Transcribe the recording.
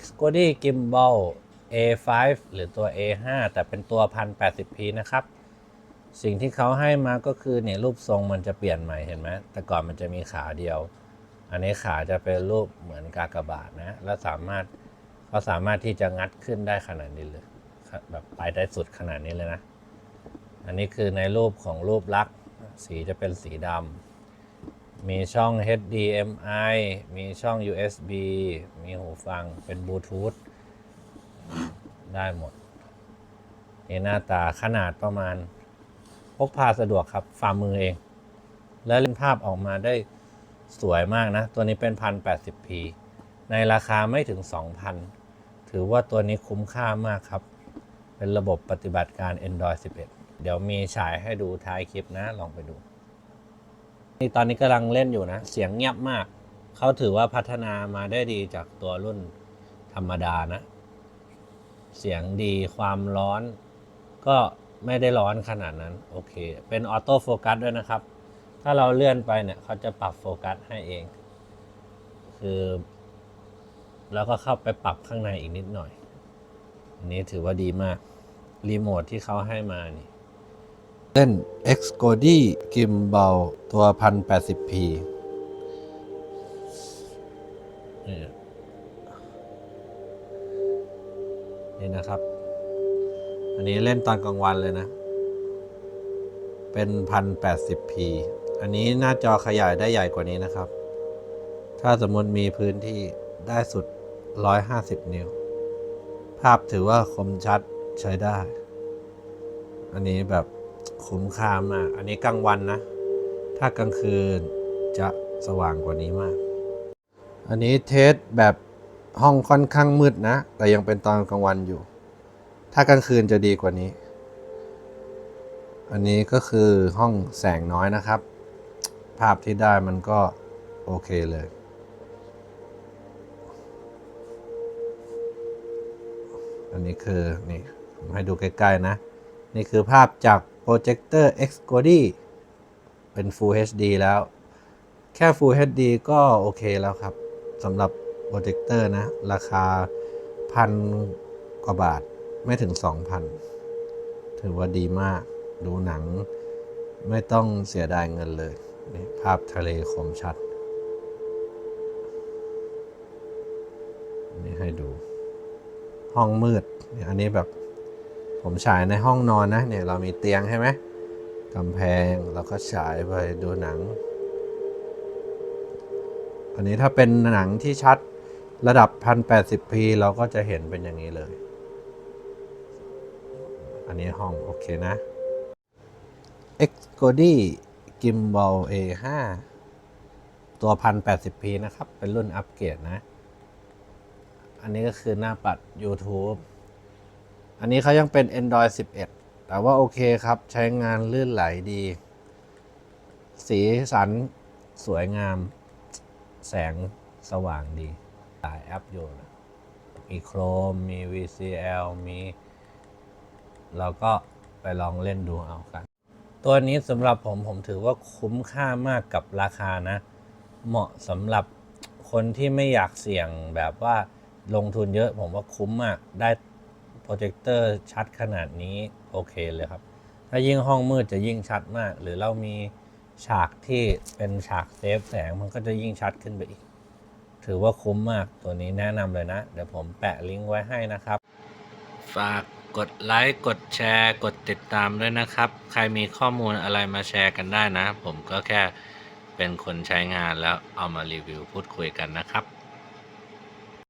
Xcody Gimbal A5 หรือตัว A5 แต่เป็นตัว 1080p นะครับ สิ่งที่เขาให้มาก็คือเนี่ยรูปทรงมันจะเปลี่ยนใหม่เห็นไหมแต่ก่อนมันจะมีขาเดียว อันนี้ขาจะเป็นรูปเหมือนกากบาทนะ แล้วสามารถเขาสามารถที่จะงัดขึ้นได้ขนาดนี้เลยแบบไปได้สุดขนาดนี้เลยนะ อันนี้คือในรูปของรูปลักษณ์สีจะเป็นสีดำ มีช่อง HDMI มีช่อง USB มีหูฟังเป็นบลูทูธได้หมด นี่หน้าตาขนาดประมาณ พกพาสะดวกครับฝ่ามือเอง และเล่นภาพออกมาได้สวยมากนะ ตัวนี้เป็น 1080p ในราคาไม่ถึง 2,000 ถือว่าตัวนี้คุ้มค่ามากครับ เป็นระบบปฏิบัติการ Android 11 เดี๋ยวมีฉายให้ดูท้ายคลิปนะ ลองไปดู นี่ตอนนี้กำลังเล่นอยู่นะ เสียงเงียบมาก เขาถือว่าพัฒนามาได้ดีจากตัวรุ่นธรรมดานะ เสียงดีความร้อน ก็ไม่ได้ร้อนขนาดนั้น โอเค เป็นออโต้โฟกัสด้วยนะครับ ถ้าเราเลื่อนไปเนี่ยเขาจะปรับโฟกัสให้เอง คือ แล้วก็เข้าไปปรับข้างในอีกนิดหน่อย อันนี้ถือว่าดีมาก รีโมทที่เขาให้มานี่ เล่น Xcody Gimbal ตัว 1080p นี่นี่นะครับ อันนี้เล่นตอนกลางวันเลยนะ เป็น 1080p อันนี้หน้าจอขยายได้ใหญ่กว่านี้นะครับ ถ้าสมมติมีพื้นที่ได้สุด 150 นิ้ว ภาพถือว่าคมชัดใช้ได้ อันนี้แบบ คุ้มค่ามาก อันนี้กลางวันนะ ถ้ากลางคืนจะสว่างกว่านี้มาก อันนี้เทสแบบห้องค่อนข้างมืดนะ แต่ยังเป็นตอนกลางวันอยู่ ถ้ากลางคืนจะดีกว่านี้ อันนี้ก็คือห้องแสงน้อยนะครับ ภาพที่ได้มันก็โอเคเลยอันนี้คือนี่ผมให้ดูใกล้ ๆ นะ นี่คือภาพจาก โปรเจคเตอร์ Xcody เป็น Full HD แล้ว แค่ Full HD ก็โอเคแล้วครับสำหรับโปรเจคเตอร์นะ ราคาพันกว่าบาทไม่ถึง 2,000 ถือว่าดีมาก ดูหนัง ไม่ต้องเสียดายเงินเลยนี่ภาพทะเลคมชัด นี่ให้ดู ห้องมืด อันนี้แบบ ผมฉายในห้องนอนนะเนี่ยเรามีเตียงใช่ไหมกำแพงเราก็ฉายไปดูหนัง อันนี้ถ้าเป็นหนังที่ชัดระดับ 1080p เราก็จะเห็นเป็นอย่างนี้เลย อันนี้ห้องโอเคนะ Xcody Gimbal A5 ตัว 1080p นะครับ เป็นรุ่นอัปเกรดนะ อันนี้ก็คือหน้าปัด YouTube อันนี้เขายังเป็น Android 11 แต่ว่าโอเคครับ ใช้งานลื่นไหลดี สีสันสวยงาม แสงสว่างดี หลายแอปอยู่นะมี Chrome มี VCL มีเราก็ไปลองเล่นดูเอากัน ตัวนี้สำหรับผมผมถือว่าคุ้มค่ามากกับราคานะ เหมาะสำหรับคนที่ไม่อยากเสี่ยงแบบว่าลงทุนเยอะผมว่าคุ้มมากได้ โปรเจคเตอร์ชัดขนาดนี้โอเคเลยครับ ถ้ายิ่งห้องมืดจะยิ่งชัดมาก หรือเรามีฉากที่เป็นฉากเซฟแสงมันก็จะยิ่งชัดขึ้นไปอีก ถือว่าคุ้มมากตัวนี้แนะนำเลยนะ เดี๋ยวผมแปะลิงก์ไว้ให้นะครับ ฝากกดไลค์กดแชร์กดติดตามด้วยนะครับ ใครมีข้อมูลอะไรมาแชร์กันได้นะ ผมก็แค่เป็นคนใช้งานแล้วเอามารีวิวพูดคุยกันนะครับ